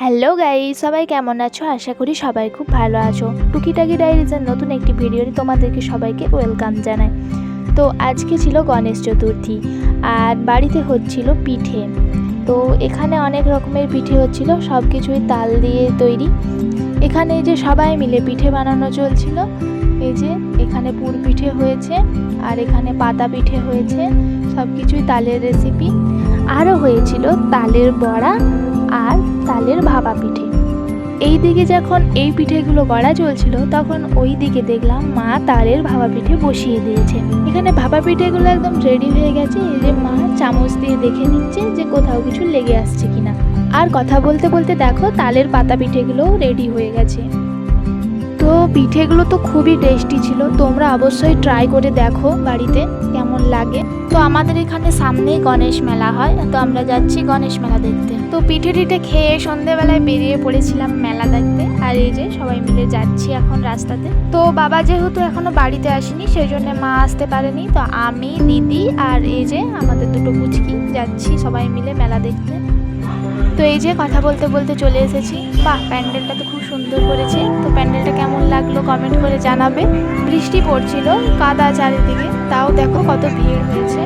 Hello guy সবাই কেমন আছো? আশা করি সবাই খুব ভালো আছো। টুকিটাকি ডায়েরিজের নতুন একটি ভিডিওতে তোমাদেরকে সবাইকে ওয়েলকাম জানাই। তো আজকে ছিল গণেশ চতুর্থী, আর বাড়িতে হচ্ছিল পিঠে। তো এখানে অনেক রকমের পিঠে হচ্ছিল সব কিছুই তাল দিয়ে তৈরি। এখানে যে সবাই মিলে পিঠে বানানো চলছিল, এই যে এখানে পুর পিঠে হয়েছে, আর এখানে পাতা পিঠে হয়েছে সব কিছুই তালের রেসিপি আরও হয়েছিল তালের বড়া আর তালের ভাপা পিঠে। এই দিকে যখন এই পিঠেগুলো গড়া চলছিল, তখন ওই দিকে দেখলাম মা তারের ভাপা পিঠে বসিয়ে দিয়েছে। এখানে ভাপা পিঠেগুলো একদম রেডি হয়ে গেছে। যে মা চামচ দিয়ে দেখে নিচ্ছে যে কোথাও কিছু লেগে আসছে কিনা। আর কথা বলতে বলতে দেখো, তালের পাতা পিঠেগুলোও রেডি হয়ে গেছে। তো পিঠেগুলো তো খুবই টেস্টি ছিল। তোমরা অবশ্যই ট্রাই করে দেখো বাড়িতে কেমন লাগে। তো আমাদের এখানে সামনেই গণেশ মেলা হয়। তো আমরা যাচ্ছি গণেশ মেলা দেখতে। তো পিঠে টিঠে খেয়ে সন্ধেবেলায় বেরিয়ে পড়েছিলাম মেলা দেখতে। আর এই যে সবাই মিলে যাচ্ছি এখন রাস্তাতে। তো বাবা যেহেতু এখনও বাড়িতে আসেনি সেই জন্য মা আসতে পারেনি। তো আমি, দিদি আর এই যে আমাদের দুটো পুচকি যাচ্ছি সবাই মিলে মেলা দেখতে। তো এই যে কথা বলতে বলতে চলে এসেছি। বাহ, প্যান্ডেলটা তো খুব সুন্দর করেছে। তো প্যান্ডেলটা লাগল কমেন্ট করে জানাবে। বৃষ্টি পড়ছিল কাদা চারিদিকে তাও দেখো কত ভিড় হয়েছে।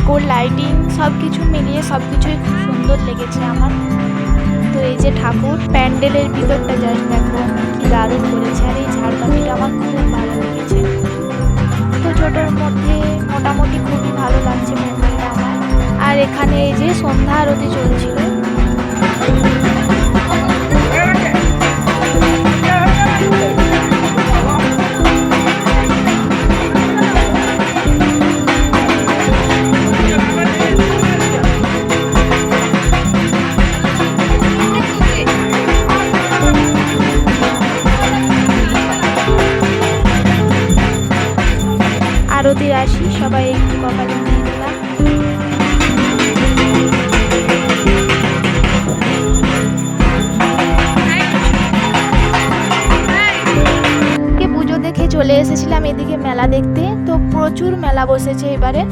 ঠাকুর লাইটিং সব কিছু মিলিয়ে সব কিছুই খুব সুন্দর লেগেছে আমার। তো এই যে ঠাকুর, প্যান্ডেলের ভিতরটা জাস্ট দেখো কি দারুণ করেছে। আর এই ঝাড়বাতিটা আমার খুব ভালো লেগেছে। তো ছোটোর মধ্যে মোটামুটি খুবই ভালো লাগছে প্যান্ডেলটা আমার। আর এখানে এই যে সন্ধ্যা আরতি চলছিল আরতির আসি সবাই একটু কপালে দিয়ে দিলাম পুজো দেখে চলে এসেছিলাম এদিকে মেলা দেখতে। তো প্রচুর মেলা বসেছে এবারে।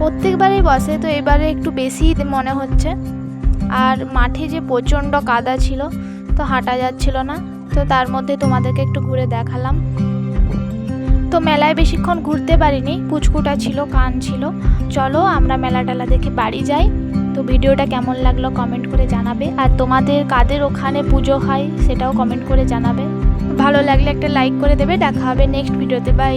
প্রত্যেকবারেই বসে, তো এবারে একটু বেশি মনে হচ্ছে। আর মাঠে যে প্রচণ্ড কাদা ছিল, তো হাঁটা যাচ্ছিল না। তো তার মধ্যে তোমাদেরকে একটু ঘুরে দেখালাম। তো মেলায় বেশিক্ষণ ঘুরতে পারিনি কুচকুটা ছিল, কান ছিল। চলো আমরা মেলা টেলা দেখে বাড়ি যাই। তো ভিডিওটা কেমন লাগল কমেন্ট করে জানাবে। আর তোমাদের কাদের ওখানে পুজো হয় সেটাও কমেন্ট করে জানাবে। ভালো লাগলে একটা লাইক করে দেবে। দেখা হবে নেক্সট ভিডিওতে বাই